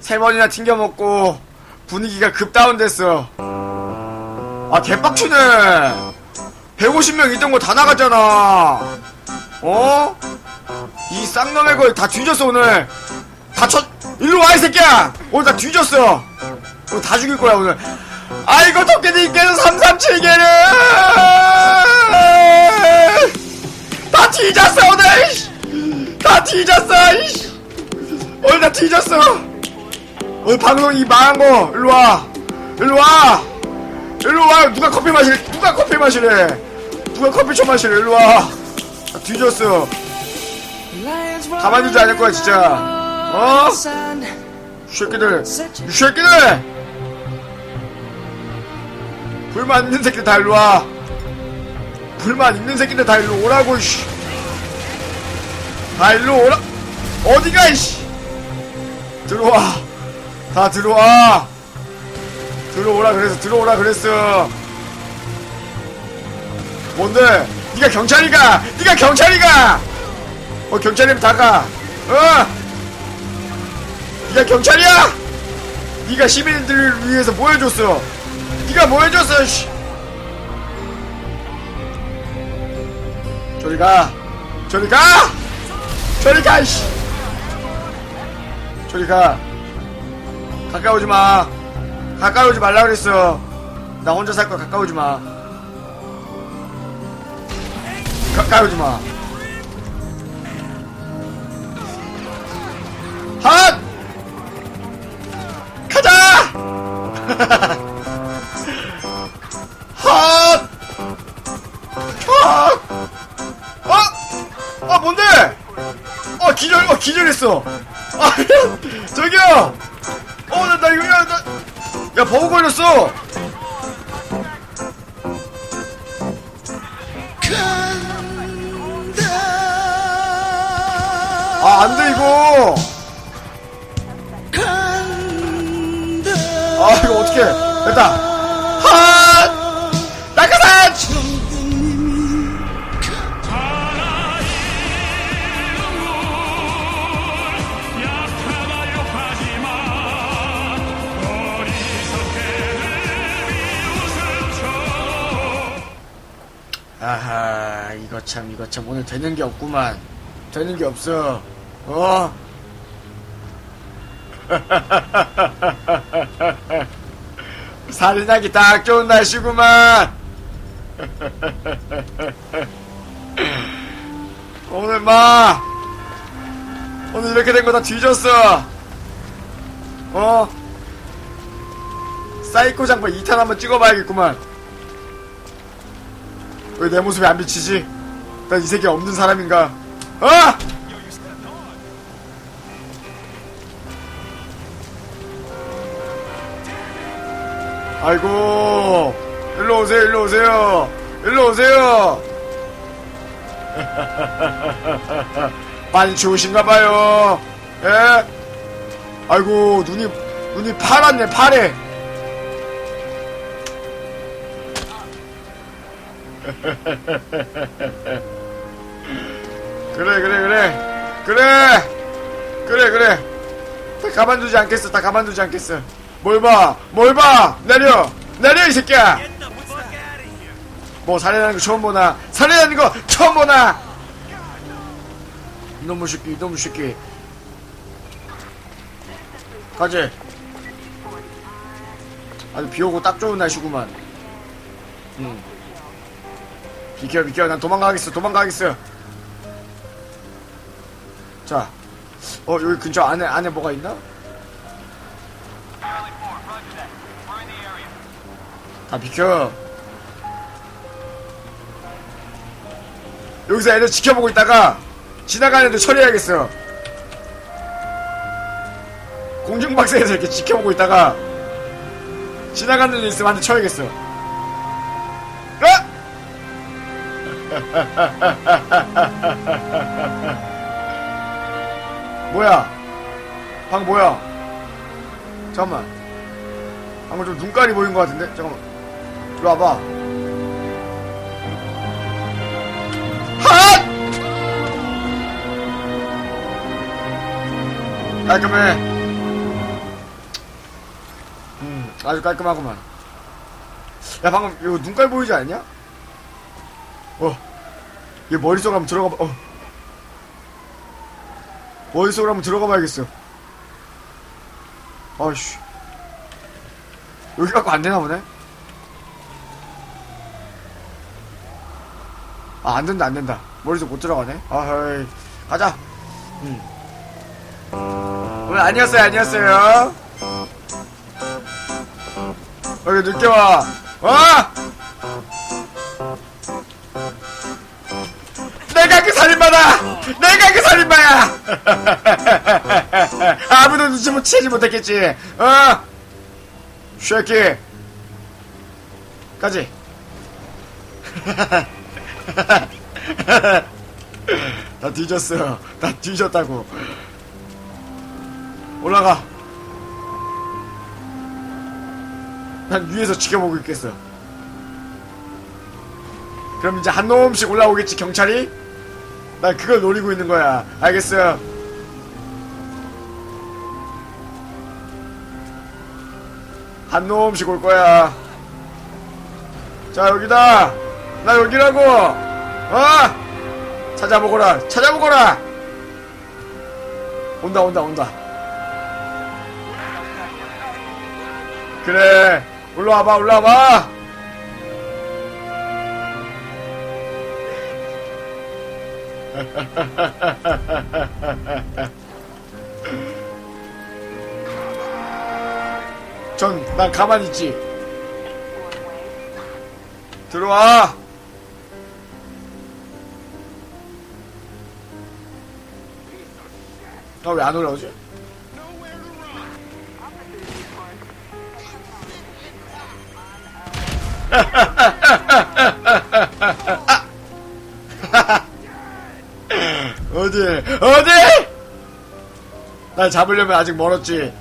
세 번이나 튕겨 먹고 분위기가 급 다운됐어. 아 개빡치네. 150명 있던 거 다 나갔잖아. 어? 이 쌍놈의 걸 다 뒤졌어 오늘. 다 쳐. 일로 와 이 새끼야. 오늘 다 뒤졌어. 오늘 다 죽일 거야 오늘. 아이고 도깨비께서 337개를 다 뒤졌어 오늘. 다 뒤졌어. 오늘 다 뒤졌어. 오늘 방송이 망한 거 일로 와. 일로 와. 일로 와. 누가 커피 마실래? 누가 커피 마실래? 누가 커피 좀 마실래? 일로 와. 다 뒤졌어. 가만두지 않을 거야 진짜. 어? 이 새끼들. 이 새끼들. 불만 있는 새끼들 다 일로 와. 불만 있는 새끼들 다 일로 오라고 씨. 다 일로 오라. 어디가 이씨. 들어와. 다 들어와. 들어오라 그래서 들어오라 그랬어. 뭔데? 네가 경찰이가? 네가 경찰이가? 어 경찰이면 다가. 어? 네가 경찰이야? 네가 시민들을 위해서 뭐 해줬어? 네가 뭐 해줬어? 씨. 저리 가. 저리 가. 저리 가. 씨. 저리 가. 가까우지 마. 가까우지 말라 그랬어. 나 혼자 살 거야. 가까우지 마. 가까우지 마. 핫! 가자! 핫! 핫! 어? 아, 뭔데? 어, 기절, 어, 기절했어. 아, 저기요! 어, 나, 나 이거, 야, 나, 야, 버그 걸렸어! 아, 안 돼, 이거! 아, 이거 어떡해. 됐다. 이거 참, 이거 참, 오늘 되는 게 없구만. 되는 게 없어. 어? 살인하기 딱 좋은 날씨구만. 오늘 마 오늘 이렇게 된 거 다 뒤졌어. 어? 사이코 장판 2탄 한번 찍어봐야겠구만. 왜 내 모습이 안 비치지? 난 이 세계에 없는 사람인가? 어? 아이고 일로 오세요 일로 오세요 일로 오세요 많이 좋으신가 봐요 예 아이고 눈이 눈이 파랗네 파래 그래 그래 그래 그래 그래 그래 다 가만두지 않겠어 다 가만두지 않겠어 뭘 봐? 뭘 봐? 내려! 내려, 이 새끼야! 뭐, 살해하는 거 처음 보나? 살해하는 거 처음 보나? 이놈의 새끼, 이놈의 새끼. 가지. 아주 비 오고 딱 좋은 날씨구만. 응. 비켜, 비켜. 난 도망가겠어, 도망가겠어. 자. 어, 여기 근처 안에, 안에 뭐가 있나? 다 비켜. 여기서 애들 지켜보고 있다가 지나가는 애들 처리해야겠어. 공중박사에서 이렇게 지켜보고 있다가 지나가는 애들 있으면 한대 쳐야겠어. 어? 뭐야? 방 뭐야? 잠깐만. 방금 좀 눈깔이 보인 것 같은데? 잠깐만. 이리 와봐. 핫! 깔끔해. 음, 아주 깔끔하구만. 야, 방금, 이거 눈깔 보이지 않냐? 어. 얘 머릿속으로 한번 들어가 봐, 어. 머릿속으로 한번 들어가 봐야겠어. 아이씨. 여기 갖고 안 되나 보네? 아, 안 된다, 안 된다. 머릿속 못 들어가네. 아이, 가자. 음. 오늘 아니었어요, 아니었어요. 여기 늦게 와. 와! 살인마다! 내가 그 살인마야! 아무도 눈치 못 채지 못했겠지. 어? 쉐키. 까지. 나 뒤졌어. 나 뒤졌다고. 올라가. 난 위에서 지켜보고 있겠어. 그럼 이제 한 놈씩 올라오겠지, 경찰이? 난 그걸 노리고 있는 거야. 알겠어. 한 놈씩 올 거야. 자, 여기다. 나 여기라고. 어? 찾아보거라. 찾아보거라. 온다, 온다, 온다. 그래. 올라와봐, 올라와봐. 전, 난 가만히 있지. 들어와. 아, 왜안 올라오지? 어디? 어디? 날 잡으려면 아직 멀었지.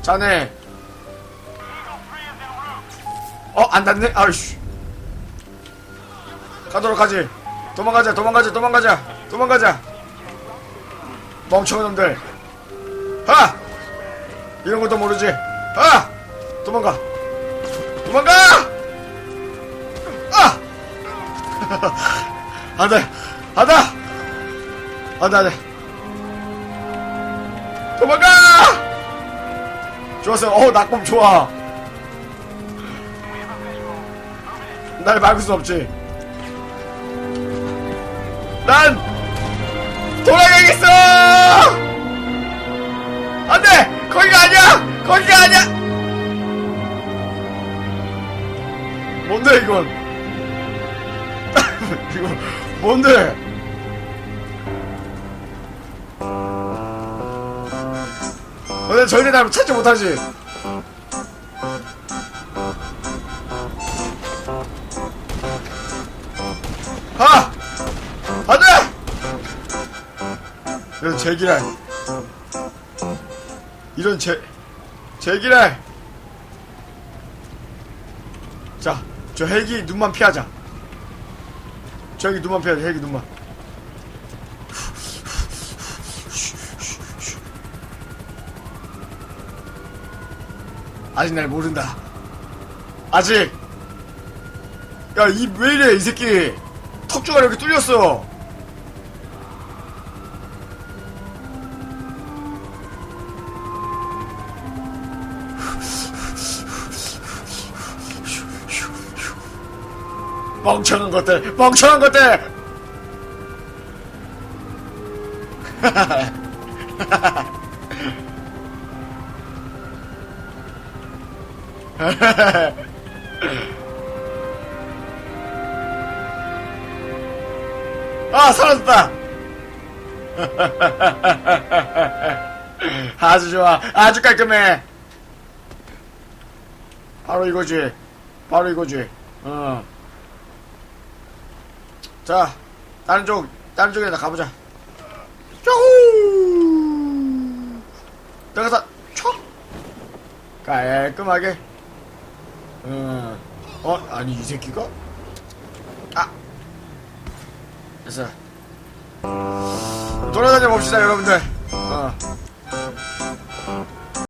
자네. 어, 안 닿네? 아이씨. 가도록 하지. 도망가자, 도망가자, 도망가자, 도망가자. 멍청한 놈들. 하! 이런 것도 모르지. 하! 도망가. 도망가! 아! 안 돼! 안 돼! 안 돼, 안 돼. 도망가! 좋았어. 어, 낙법 좋아. 날 막을 수 없지. 난 돌아가겠어! 안 돼! 거기가 아니야! 거기가 아니야! 뭔데, 이건? 이거, 뭔데? 너네 절대 날 찾지 못하지? 하! 안 돼! 이런 제기랄. 이런 제, 제기랄. 자, 저 헬기 눈만 피하자. 저 헬기 눈만 피하자, 헬기 눈만. 아직 날 모른다. 아직. 야, 이, 왜 이래, 이 새끼. 턱주가 이렇게 뚫렸어. 멍청한 것들, 멍청한 것들! 아, 사라졌다! 아주 좋아. 아주 깔끔해. 바로 이거지. 바로 이거지. 어. 자, 다른 쪽, 다른 쪽에다 가보자. 뾰우! 내가다, 촥! 깔끔하게. 어, 어, 아니, 이 새끼가? 아! 됐어. 돌아다녀 봅시다, 여러분들. 어.